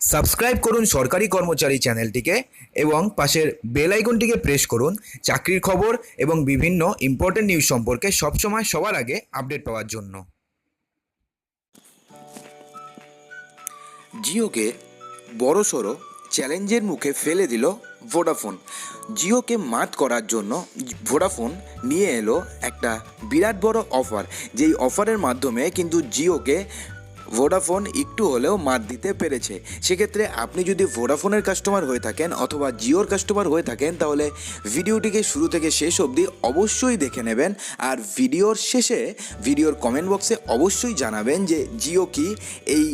Subscribe করুন সরকারি কর্মচারী চ্যানেলটিকে এবং পাশের বেল আইকনটিকে প্রেস করুন, চাকরির খবর এবং বিভিন্ন ইম্পর্টেন্ট নিউজ সম্পর্কে সবসময় সবার আগে আপডেট পাওয়ার জন্য। জিওকে বড়সড় চ্যালেঞ্জের মুখে ফেলে দিল ভোডাফোন। জিওকে মাত করার জন্য ভোডাফোন নিয়ে এলো একটা বিরাট বড় অফার। যেই অফারের মাধ্যমে কিন্তু জিওকে ভোডাফোন একটু হলেও মাত দিতে পেরেছে। সেক্ষেত্রে আপনি যদি ভোডাফোনের কাস্টমার হয়ে থাকেন অথবা জিওর কাস্টমার হয়ে থাকেন, তাহলে ভিডিওটিকে শুরু থেকে শেষ অবধি অবশ্যই দেখে নেবেন। আর ভিডিওর শেষে, ভিডিওর কমেন্ট বক্সে অবশ্যই জানাবেন যে জিও কি এই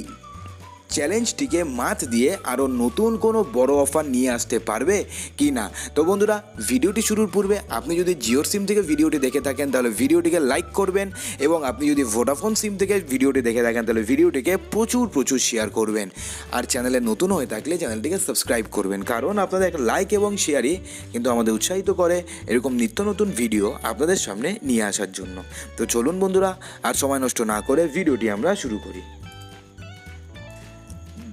চ্যালেঞ্জটিকে মাত দিয়ে আরও নতুন কোনো বড় অফার নিয়ে আসতে পারবে কি না? তো বন্ধুরা, ভিডিওটি শুরুর পূর্বে আপনি যদি জিওর সিম থেকে ভিডিওটি দেখে থাকেন, তাহলে ভিডিওটিকে লাইক করবেন এবং আপনি যদি ভোডাফোন সিম থেকে ভিডিওটি দেখে থাকেন, তাহলে ভিডিওটিকে প্রচুর প্রচুর শেয়ার করবেন। আর চ্যানেলে নতুন হয়ে থাকলে চ্যানেলটিকে সাবস্ক্রাইব করবেন, কারণ আপনাদের একটা লাইক এবং শেয়ারই কিন্তু আমাদের উৎসাহিত করে এরকম নিত্য নতুন ভিডিও আপনাদের সামনে নিয়ে আসার জন্য। তো চলুন বন্ধুরা, আর সময় নষ্ট না করে ভিডিওটি আমরা শুরু করি।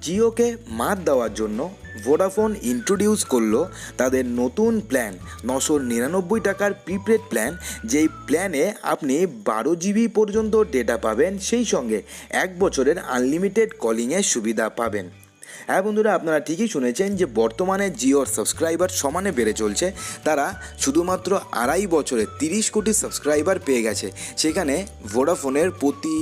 জিওকে মাত দেওয়ার জন্য ভোডাফোন ইন্ট্রোডিউস করল তাদের নতুন প্ল্যান নশো নিরানব্বই টাকার প্রিপেড প্ল্যান যেই প্ল্যানে আপনি বারো জিবি পর্যন্ত ডেটা পাবেন, সেই সঙ্গে এক বছরের আনলিমিটেড কলিংয়ের সুবিধা পাবেন। হ্যাঁ বন্ধুরা, আপনারা ঠিকই শুনেছেন যে বর্তমানে জিওর সাবস্ক্রাইবার সমানে বেড়ে চলছে। তারা শুধুমাত্র আড়াই বছরে তিরিশ কোটি সাবস্ক্রাইবার পেয়ে গেছে। সেখানে ভোডাফোনের প্রতি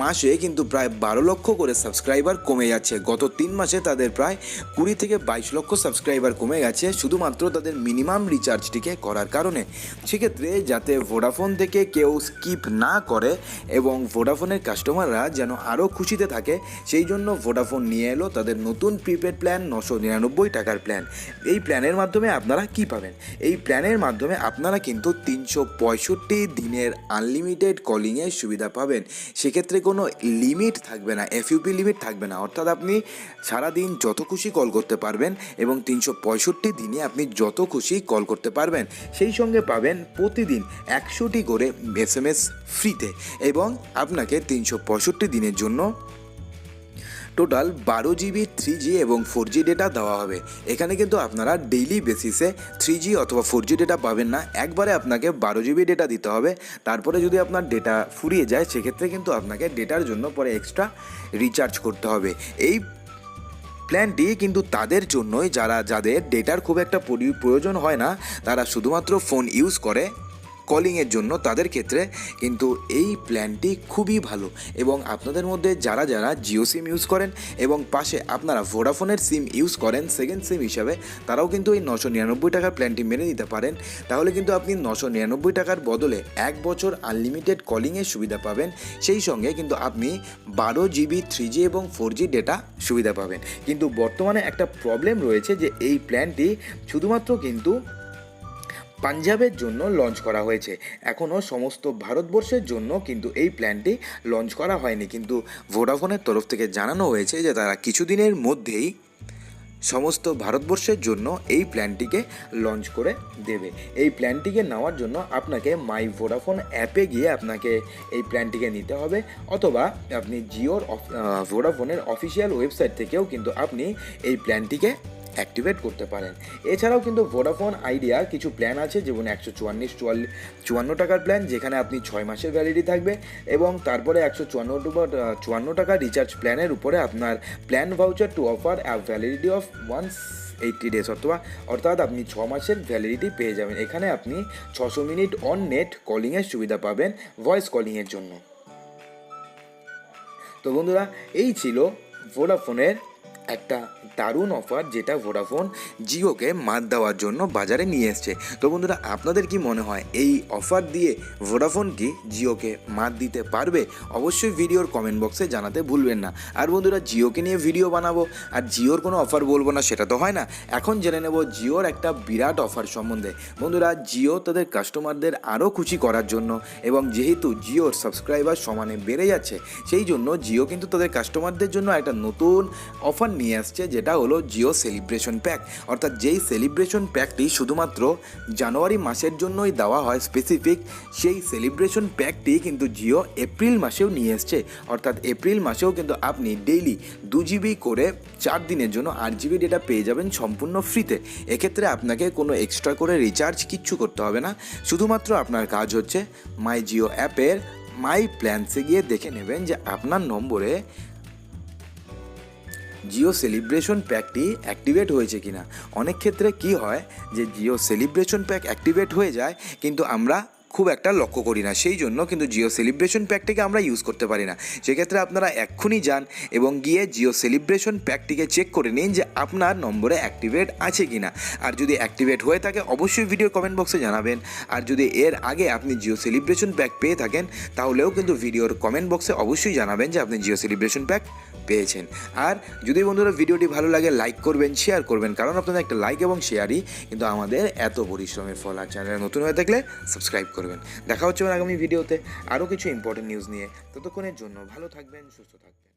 মাসে কিন্তু প্রায় বারো লক্ষ করে সাবস্ক্রাইবার কমে যাচ্ছে। গত তিন মাসে তাদের প্রায় কুড়ি থেকে বাইশ লক্ষ সাবস্ক্রাইবার কমে গেছে, শুধুমাত্র তাদের মিনিমাম রিচার্জটিকে করার কারণে। সেক্ষেত্রে যাতে ভোডাফোন থেকে কেউ স্কিপ না করে এবং ভোডাফোনের কাস্টমাররা যেন আরও খুশিতে থাকে, সেই জন্য ভোডাফোন নিয়ে এলো তাদের নতুন প্রিপেড প্ল্যান নশো নিরানব্বই টাকার প্ল্যান। এই প্ল্যানের মাধ্যমে আপনারা কি পাবেন? এই প্ল্যানের মাধ্যমে আপনারা কিন্তু তিনশো পঁয়ষট্টি দিনের আনলিমিটেড কলিংয়ের সুবিধা পাবেন। সেক্ষেত্রে কোনো লিমিট থাকবে না এফইউপি লিমিট থাকবে না। অর্থাৎ আপনি সারাদিন যত খুশি কল করতে পারবেন এবং তিনশো পঁয়ষট্টি দিনে আপনি যত খুশি কল করতে পারবেন, সেই সঙ্গে পাবেন প্রতিদিন একশোটি করে এস এম এস ফ্রিতে এবং আপনাকে তিনশো পঁয়ষট্টি দিনের জন্য টোটাল বারো জিবি থ্রি জি এবং ফোর জি ডেটা দেওয়া হবে। এখানে কিন্তু আপনারা ডেইলি বেসিসে থ্রি জি অথবা ফোর জি ডেটা পাবেন না। একবারে আপনাকে বারো জিবি ডেটা দিতে হবে। তারপরে যদি আপনার ডেটা ফুরিয়ে যায়, সেক্ষেত্রে কিন্তু আপনাকে ডেটার জন্য পরে এক্সট্রা রিচার্জ করতে হবে। এই প্ল্যানটি কিন্তু তাদের জন্যই, যারা, যাদের ডেটার খুব একটা পরি- প্রয়োজন হয় না, তারা শুধুমাত্র ফোন ইউজ করে। কলিংয়ের জন্য তাদের ক্ষেত্রে কিন্তু এই প্ল্যানটি খুবই ভালো। এবং আপনাদের মধ্যে যারা যারা জিও সিম ইউজ করেন এবং পাশে আপনারা ভোডাফোনের সিম ইউজ করেন সেকেন্ড সিম হিসাবে, তারাও কিন্তু এই নশো নিরানব্বই টাকার প্ল্যানটি মেনে নিতে পারেন। তাহলে কিন্তু আপনি নশো নিরানব্বই টাকার বদলে এক বছর আনলিমিটেড কলিংয়ের সুবিধা পাবেন। সেই সঙ্গে কিন্তু আপনি বারো জিবি থ্রি জি এবং ফোর জি ডেটা সুবিধা পাবেন। কিন্তু বর্তমানে একটা প্রবলেম রয়েছে যে এই প্ল্যানটি শুধুমাত্র কিন্তু পাঞ্জাবের জন্য লঞ্চ করা হয়েছে। এখনও সমস্ত ভারতবর্ষের জন্য কিন্তু এই প্ল্যানটি লঞ্চ করা হয়নি। কিন্তু ভোডাফোনের তরফ থেকে জানানো হয়েছে যে তারা কিছুদিনের মধ্যেই সমস্ত ভারতবর্ষের জন্য এই প্ল্যানটিকে লঞ্চ করে দেবে। এই প্ল্যানটিকে নেওয়ার জন্য আপনাকে মাই ভোডাফোন অ্যাপে গিয়ে আপনাকে এই প্ল্যানটিকে নিতে হবে। অথবা আপনি জিওর ভোডাফোনের অফিসিয়াল ওয়েবসাইট থেকেও কিন্তু আপনি এই প্ল্যানটিকে অ্যাক্টিভেট করতে পারেন। এছাড়াও কিন্তু ভোডাফোন আইডিয়ার কিছু প্ল্যান আছে, যেমন একশো চুয়াল্লিশ চুয়াল্লিশ চুয়ান্ন টাকার প্ল্যান যেখানে আপনি ছয় মাসের ভ্যালিডি থাকবে এবং তারপরে একশো চুয়ান্ন চুয়ান্ন টাকা রিচার্জ প্ল্যানের উপরে আপনার plan voucher to offer validity of once eighty days অথবা, অর্থাৎ আপনি ছ মাসের ভ্যালিডিটি পেয়ে যাবেন। এখানে আপনি ছশো মিনিট অন নেট কলিংয়ের সুবিধা পাবেন ভয়েস কলিংয়ের জন্য। তো বন্ধুরা, এই ছিল ভোডাফোনের একটা দারুণ অফার যেটা ভোডাফোন জিওকে মাত দেওয়ার জন্য বাজারে নিয়ে এসছে। তো বন্ধুরা, আপনাদের কি মনে হয়, এই অফার দিয়ে ভোডাফোন কি জিওকে মাত দিতে পারবে? অবশ্যই ভিডিওর কমেন্ট বক্সে জানাতে ভুলবেন না। আর বন্ধুরা জিওকে নিয়ে ভিডিও বানাবো, আর জিওর কোনো অফার বলব না, সেটা তো হয় না। এখন জেনে নেব জিওর একটা বিরাট অফার সম্বন্ধে। বন্ধুরা জিও তাদের কাস্টমারদের আরও খুশি করার জন্য, এবং যেহেতু জিওর সাবস্ক্রাইবার সমানে বেড়ে যাচ্ছে, সেই জন্য জিও কিন্তু তাদের কাস্টমারদের জন্য একটা নতুন অফার নিয়ে আসছে, যেটা হলো জিও সেলিব্রেশন প্যাক। অর্থাৎ যেই সেলিব্রেশন প্যাকটি শুধুমাত্র জানুয়ারি মাসের জন্যই দেওয়া হয় স্পেসিফিক সেই সেলিব্রেশন প্যাকটি কিন্তু জিও এপ্রিল মাসেও নিয়ে এসছে। অর্থাৎ এপ্রিল মাসেও কিন্তু আপনি ডেইলি দু জিবি করে চার দিনের জন্য আট জিবি ডেটা পেয়ে যাবেন সম্পূর্ণ ফ্রিতে এক্ষেত্রে আপনাকে কোনো এক্সট্রা করে রিচার্জ কিচ্ছু করতে হবে না। শুধুমাত্র আপনার কাজ হচ্ছে মাই জিও অ্যাপের মাই প্ল্যান্সে গিয়ে দেখে নেবেন যে আপনার নম্বরে জিও সেলিব্রেশন প্যাকটি অ্যাক্টিভেট হয়েছে কিনা? অনেক ক্ষেত্রে কি হয় যে জিও সেলিব্রেশন প্যাক অ্যাক্টিভেট হয়ে যায়, কিন্তু আমরা খুব একটা লক্ষ্য করি না। সেই জন্য কিন্তু জিও সেলিব্রেশন প্যাকটিকে আমরা ইউজ করতে পারি না। সেক্ষেত্রে আপনারা এক্ষুনি যান এবং গিয়ে জিও সেলিব্রেশন প্যাকটিকে চেক করে নিন যে আপনার নম্বরে অ্যাক্টিভেট আছে কি না আর যদি অ্যাক্টিভেট হয়ে থাকে, অবশ্যই ভিডিও কমেন্ট বক্সে জানাবেন। আর যদি এর আগে আপনি জিও সেলিব্রেশন প্যাক পেয়ে থাকেন, তাহলেও কিন্তু ভিডিওর কমেন্ট বক্সে অবশ্যই জানাবেন যে আপনি জিও সেলিব্রেশন প্যাক পেয়েছেন। আর যদি বন্ধুরা ভিডিওটি ভালো লাগে লাইক করবেন শেয়ার করবেন। কারণ আপনাদের একটা লাইক এবং শেয়ারই কিন্তু আমাদের এত পরিশ্রমের ফল। আর চ্যানেলে নতুন হয়ে থাকলে সাবস্ক্রাইব করবেন। দেখা হচ্ছে আমার আগামী ভিডিওতে আরও কিছু ইম্পর্টেন্ট নিউজ নিয়ে। ততক্ষণের জন্য ভালো থাকবেন, সুস্থ থাকবেন।